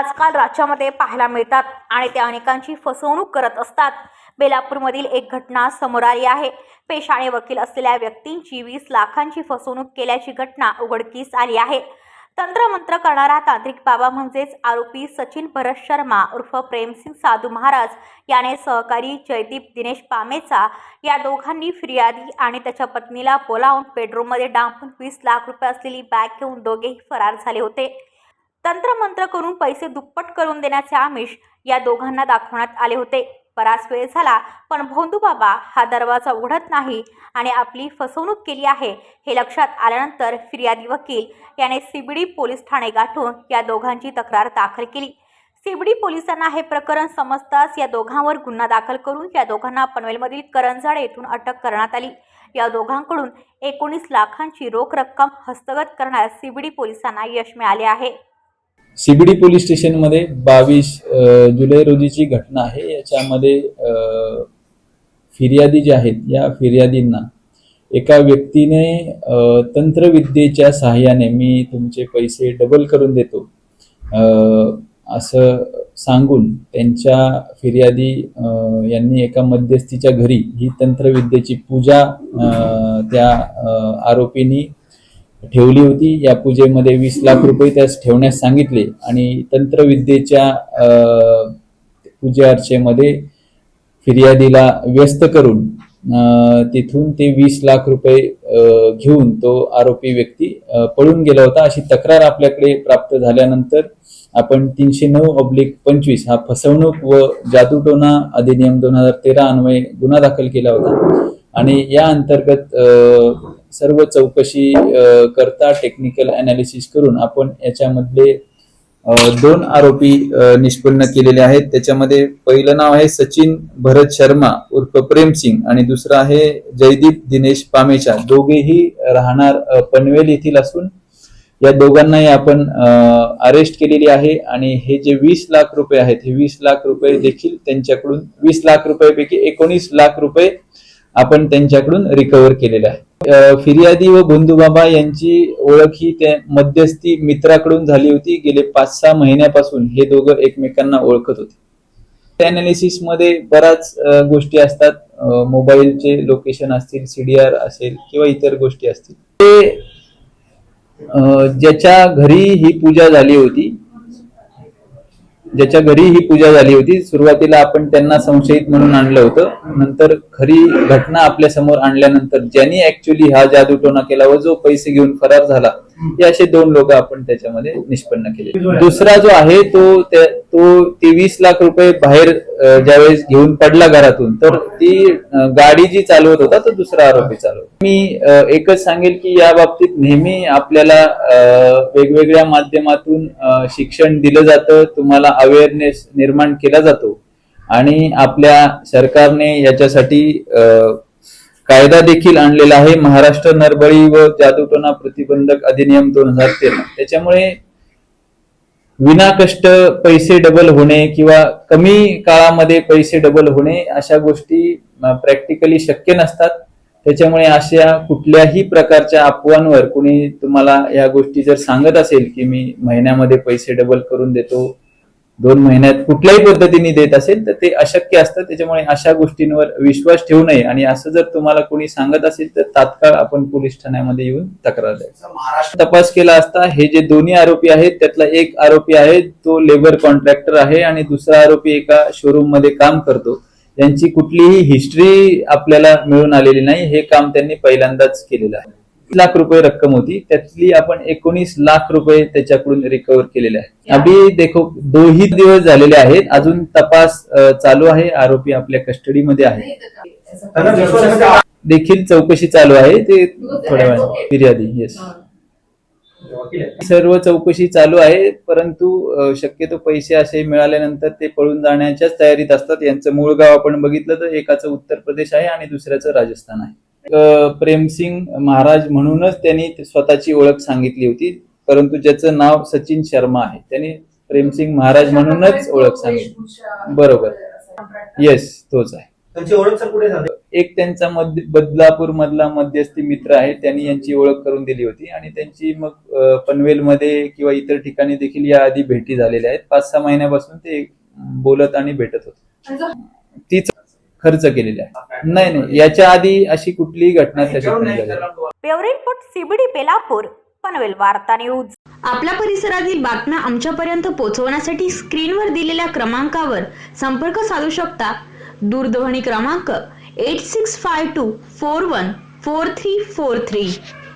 आजकाल राज्यामध्ये पाहायला मिळतात आणि ते अनेकांची फसवणूक करत असतात. बेलापूरमधील एक घटना समोर आली आहे. पेशाने वकील असलेल्या व्यक्तींची वीस लाखांची फसवणूक केल्याची घटना उघडकीस आली आहे. तंत्रमंत्र करणारा तांत्रिक बाबा म्हणजेच आरोपी सचिन भरत शर्मा उर्फ प्रेमसिंग साधू महाराज याने सहकारी जयदीप दिनेश पामेचा या दोघांनी फिर्यादी आणि त्याच्या पत्नीला बोलावून बेडरूममध्ये डांबून वीस लाख रुपये असलेली बॅग घेऊन दोघेही फरार झाले होते. तंत्रमंत्र करून पैसे दुप्पट करून देण्याचे आमिष या दोघांना दाखवण्यात आले होते. बराच वेळ झाला पण भोंदू बाबा हा दरवाजा उघडत नाही आणि आपली फसवणूक केली आहे हे लक्षात आल्यानंतर फिर्यादी वकील याने सिबडी पोलीस ठाणे गाठून या दोघांची तक्रार दाखल केली. सिबडी पोलिसांना हे प्रकरण समजताच या दोघांवर गुन्हा दाखल करून या दोघांना पनवेलमधील करंजाड येथून अटक करण्यात आली. या दोघांकडून एकोणीस लाखांची रोख रक्कम हस्तगत करण्यास सिबडी पोलिसांना यश मिळाले आहे. सीबीडी पोलीस स्टेशनमध्ये बावीस जुलै रोजीची घटना आहे. याच्यामध्ये फिर्यादी जे आहेत या फिर्यादींना एका व्यक्तीने तंत्रविद्येच्या सहाय्याने मी तुमचे पैसे डबल करून देतो. असं सांगून त्यांच्या फिर्यादी यांनी एका मध्यस्थीच्या घरी ही तंत्रविद्येची पूजा त्या आरोपींनी ठेवली होती. या पूजेमध्ये वीस लाख रुपये त्यास ठेवण्यास सांगितले आणि तंत्रविद्येच्या पूजा अर्चेमध्ये फिर्यादीला व्यस्त करून तिथून ते वीस लाख रुपये घेऊन तो आरोपी व्यक्ती पळून गेला होता. अशी तक्रार आपल्याकडे प्राप्त झाल्यानंतर आपण तीनशे नऊ ऑब्लिक पंचवीस हा फसवणूक व जादूटोना अधिनियम दोन हजार तेरा अन्वये गुन्हा दाखल केला होता. आणि या अंतर्गत सर्व चौकशी करता टेक्निकल अनालिसिस करून आपण याच्यामधले दोन आरोपी निष्पन्न केलेले आहेत. त्याच्यामध्ये पहिलं नाव आहे सचिन भरत शर्मा उर्फ प्रेमसिंग आणि दुसरं आहे जयदीप दिनेश पामेचा. दोघेही राहणार पनवेल येथील असून या दोघांनाही आपण अरेस्ट केलेली आहे आणि हे जे वीस लाख रुपये आहेत हे वीस लाख रुपये देखील त्यांच्याकडून वीस लाख रुपयापैकी एकोणीस लाख रुपये आपण त्यांच्याकडून रिकव्हर केलेले आहे फिर्यादी व बंधुबाबा यांची ओळख ही त्या मध्यस्थी मित्राकडून झाली होती. गेले पाच सहा महिन्यापासून हे दोघं एकमेकांना ओळखत होते. त्या अनालिसिसमध्ये बऱ्याच गोष्टी असतात. मोबाईलचे लोकेशन असतील सीडीआर असेल किंवा इतर गोष्टी असतील. ते ज्याच्या घरी ही पूजा झाली होती ज्याच्या घरी ही पूजा झाली होती सुरुवातीला आपण त्यांना संशयित म्हणून आणलं होतं. नंतर खरी घटना आपल्यासमोर आणल्यानंतर ज्यांनी ऍक्च्युली हा जादूटोना केला व जो पैसे घेऊन फरार झाला हे असे दोन लोक आपण त्याच्यामध्ये निष्पन्न केले दुसरा जो आहे तो तो तेवीस लाख रुपये बाहेर ज्यावेळेस घेऊन पडला घरातून तर ती गाडी जी चालवत होता तो दुसरा आरोपी चालवत मी एकच सांगेल की या बाबतीत नेहमी आपल्याला वेगवेगळ्या माध्यमातून शिक्षण दिलं जातं तुम्हाला अवेअरनेस निर्माण केला जातो. आणि आपल्या सरकारने याच्यासाठी कायदा देखील आणलेला आहे. महाराष्ट्र नरबळी व जादूटोना प्रतिबंधक अधिनियम दोन हजार तेरा. त्याच्यामुळे विना कष्ट पैसे डबल होणे किंवा कमी काळामध्ये पैसे डबल होणे अशा गोष्टी प्रॅक्टिकली शक्य नसतात. त्याच्यामुळे अशा कुठल्याही प्रकारच्या अफवांवर कुणी तुम्हाला या गोष्टी जर सांगत असेल की मी महिन्यामध्ये पैसे डबल करून देतो दोन महिन्यात कुठल्याही पद्धतीने देत असेल तर ते अशक्य असतं. त्याच्यामुळे अशा गोष्टींवर विश्वास ठेवू नये. आणि असं जर तुम्हाला कोणी सांगत असेल तर तात्काळ आपण पोलीस ठाण्यामध्ये येऊन तक्रार द्यायची महाराष्ट्र तपास केला असता हे जे दोन्ही आरोपी आहेत त्यातला एक आरोपी आहे तो लेबर कॉन्ट्रॅक्टर आहे आणि दुसरा आरोपी एका शोरूममध्ये काम करतो. यांची कुठलीही हिस्ट्री आपल्याला मिळून आलेली नाही. हे काम त्यांनी पहिल्यांदाच केलेलं आहे. लाख रुपये रक्कम होती. त्यातली आपण एकोणीस लाख रुपये त्याच्याकडून रिकव्हर केलेले आहे. अभि देखो दोही दिवस झालेले आहेत. अजून तपास चालू आहे. आरोपी आपल्या कस्टडीमध्ये आहे देखील चौकशी चालू आहे. ते थोड्या वेळाने. फिर्यादी येस. सर्व चौकशी चालू आहे. परंतु शक्यतो पैसे असे मिळाल्यानंतर ते पळून जाण्याच्याच तयारीत असतात. यांचं मूळ गाव आपण बघितलं तर एकाचं उत्तर प्रदेश आहे आणि दुसऱ्याचं राजस्थान आहे. प्रेमसिंग महाराज म्हणूनच त्यांनी स्वतःची ओळख सांगितली होती. परंतु ज्याचं नाव सचिन शर्मा आहे. त्यांनी प्रेमसिंग महाराज म्हणूनच ओळख सांगितली. बरोबर. येस तोच आहे. त्यांची ओळख सर कुठे झाली? एक त्यांचा मध्य बदलापूर मधला मध्यस्थी मित्र आहे. त्यांनी यांची ओळख करून दिली होती. आणि त्यांची मग पनवेलमध्ये किंवा इतर ठिकाणी देखील या आधी भेटी झालेल्या आहेत. पाच सहा महिन्यापासून ते बोलत आणि भेटत होते. तीच खर्च केलेला आहे. नाही नाही. याच्या आधी अशी कुठलीही घटना त्या ठिकाणी झाली. नाही. Bureau report CBD Belapur Panvel वार्ता न्यूज. आपल्या परिसरातील बातम्या आमच्यापर्यंत पोहोचवण्यासाठी स्क्रीनवर दिलेल्या क्रमांकावर संपर्क साधू शकता. दूरध्वनी क्रमांक eight six five two four one four three four three